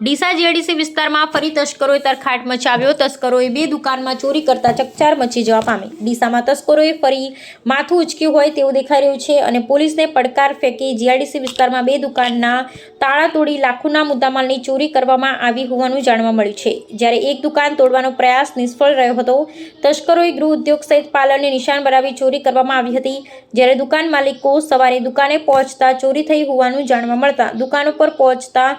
Deesa GIDC વિસ્તારમાં ફરી તસ્કરોએ તરખાટ મચાવ્યો. તસ્કરોએ બે દુકાનમાં ચોરી કરતા ચકચાર મચી જવા પામી. ડીસામાં તસ્કરોએ ફરી માથું ઉચક્યું હોય તેવું દેખાઈ રહ્યું છે અને પોલીસને પડકાર ફેંકી જીઆઈડીસી વિસ્તારમાં બે દુકાનના તાળા તોડી લાખોના મુદ્દામાલની ચોરી કરવામાં આવી હોવાનું જાણવા મળ્યું છે. જ્યારે એક દુકાન તોડવાનો પ્રયાસ નિષ્ફળ રહ્યો હતો, તસ્કરોએ ગૃહ ઉદ્યોગ સહિત પાર્લરને નિશાન બનાવી ચોરી કરવામાં આવી હતી. જ્યારે દુકાન માલિકો સવારે દુકાને પહોંચતા ચોરી થઈ હોવાનું જાણવા મળતા, દુકાનો પર પહોંચતા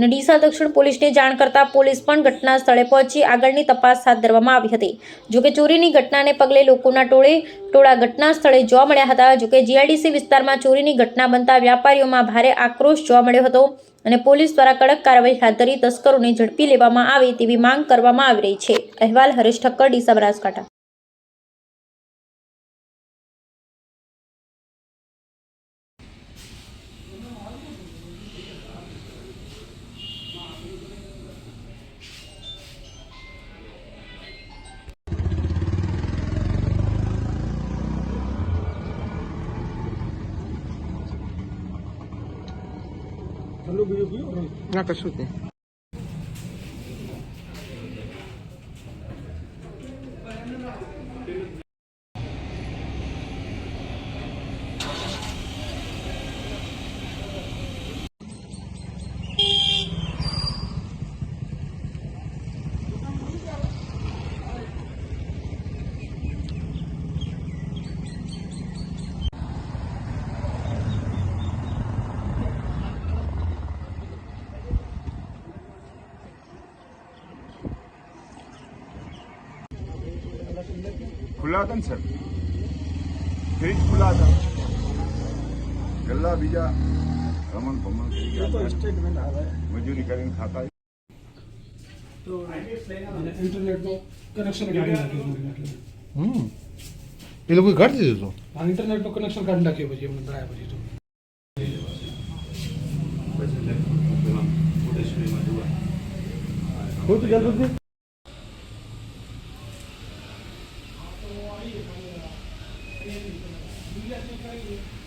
ડીસા દક્ષિણ પોલીસને જાણ કરતા પોલીસ પણ ઘટના સ્થળે પહોંચી આગળની તપાસ હાથ ધરવામાં આવી હતી. જોકે ચોરીની ઘટનાને પગલે લોકોના ટોળે ટોળા ઘટના સ્થળે જોવા મળ્યા હતા. જોકે જીઆઈડીસી વિસ્તારમાં ચોરીની ઘટના બનતા વ્યાપારીઓમાં ભારે આક્રોશ જોવા મળ્યો હતો અને પોલીસ દ્વારા કડક કાર્યવાહી હાથ ધરી તસ્કરોને ઝડપી લેવામાં આવે તેવી માંગ કરવામાં આવી રહી છે. અહેવાલ હરેશ ઠક્કર, ડીસા બનાસકાંઠા. ના કશું જ નહીં ખુલ્લા હતા ને સર ફ્રીજ ખુલ્લા હતા ગલ્લા બીજા રમણ ભમણ કરી ગયા. મજૂરી કરીને ખાતા. તો ઇન્ટરનેટનું કનેક્શન કાઢી નાખ્યું એ લોકોએ કાઢી દીધું આ ઇન્ટરનેટનું કનેક્શન કાઢી નાખ્યું પછી એમને ભરાયા પછી તો. કોઈ તો જરૂર નથી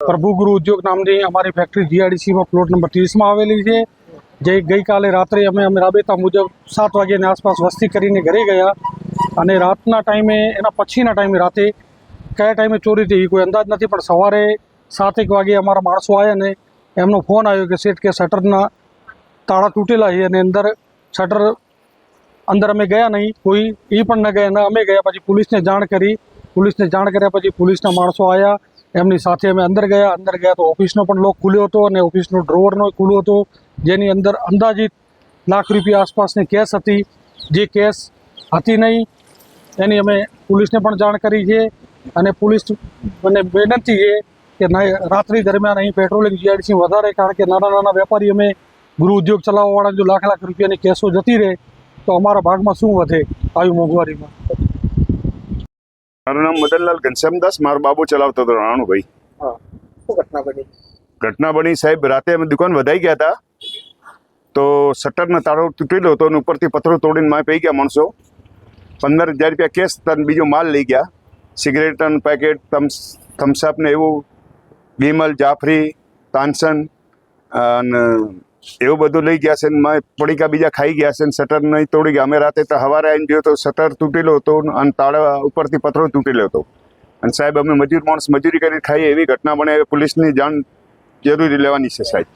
પ્રભુ ગુરુ ઉદ્યોગ નામની અમારી ફેક્ટરી જીઆરડીસીમાં પ્લોટ નંબર ત્રીસમાં આવેલી છે. જે ગઈકાલે રાત્રે અમે અમે રાબેતા મુજબ સાત વાગ્યાની આસપાસ વસ્તી કરીને ઘરે ગયા અને રાતના ટાઈમે એના પછીના ટાઈમે રાતે કયા ટાઈમે ચોરી થઈ કોઈ અંદાજ નથી, પણ સવારે સાતેક વાગે અમારા માણસો આવ્યા ને એમનો ફોન આવ્યો કે શેઠ કે શટરના તાળા તૂટેલા છે અને અંદર શટર અંદર અમે ગયા નહીં, કોઈ એ પણ ન ગયા, ન અમે ગયા, પછી પોલીસને જાણ કરી, પોલીસને જાણ કર્યા પછી પોલીસના માણસો આવ્યા એમની સાથે અમે અંદર ગયા અંદર ગયા તો ઓફિસનો પણ લોક ખુલ્યો હતો અને ઓફિસનો ડ્રોવરનો ખુલ્લો હતો, જેની અંદર અંદાજિત લાખ રૂપિયા આસપાસની કેસ હતી, જે કેસ હતી નહીં, એની અમે પોલીસને પણ જાણ કરી છે અને પોલીસ મને વિનંતી છે કે રાત્રિ દરમિયાન અહીં પેટ્રોલિંગ જીઆઈડીસી વધારે કારણ કે નાના નાના વેપારી અમે ગૃહ ઉદ્યોગ ચલાવવાવાળા જો લાખ લાખ રૂપિયાની કેસો જતી રહે તો અમારા ભાગમાં શું વધે આવી મોંઘવારીમાં? મારું નામ મદનલાલ ઘનશ્યામદાસ મારો બાબુ ચલાવતો હતો રાણુભાઈ. ઘટના બની? ઘટના બની સાહેબ રાતે અમે દુકાન વધાઈ ગયા હતા તો શટરનો તાળો તૂટેલો હતો અને ઉપરથી પથ્થરો તોડીને માં પઈ ગયા માણસો. પંદર હજાર રૂપિયા કેશ તને બીજો માલ લઈ ગયા. સિગરેટન પેકેટ થમ્સ થમ્સઅપ ને એવું વિમલ જાફરી, તાનસન, અને એવું બધું લઈ ગયા છે ને મેં પડીકા બીજા ખાઈ ગયા છે ને શટર નહીં તોડી ગયા. અમે રાતે તો સવારે આવીને જોયો તો શટર તૂટેલો હતો અને તાળા ઉપરથી પથરો તૂટેલો હતો અને સાહેબ અમે મજૂર માણસ મજૂરી કરીને ખાઈએ એવી ઘટના બને, પોલીસની જાણ જરૂરી લેવાની છે સાહેબ.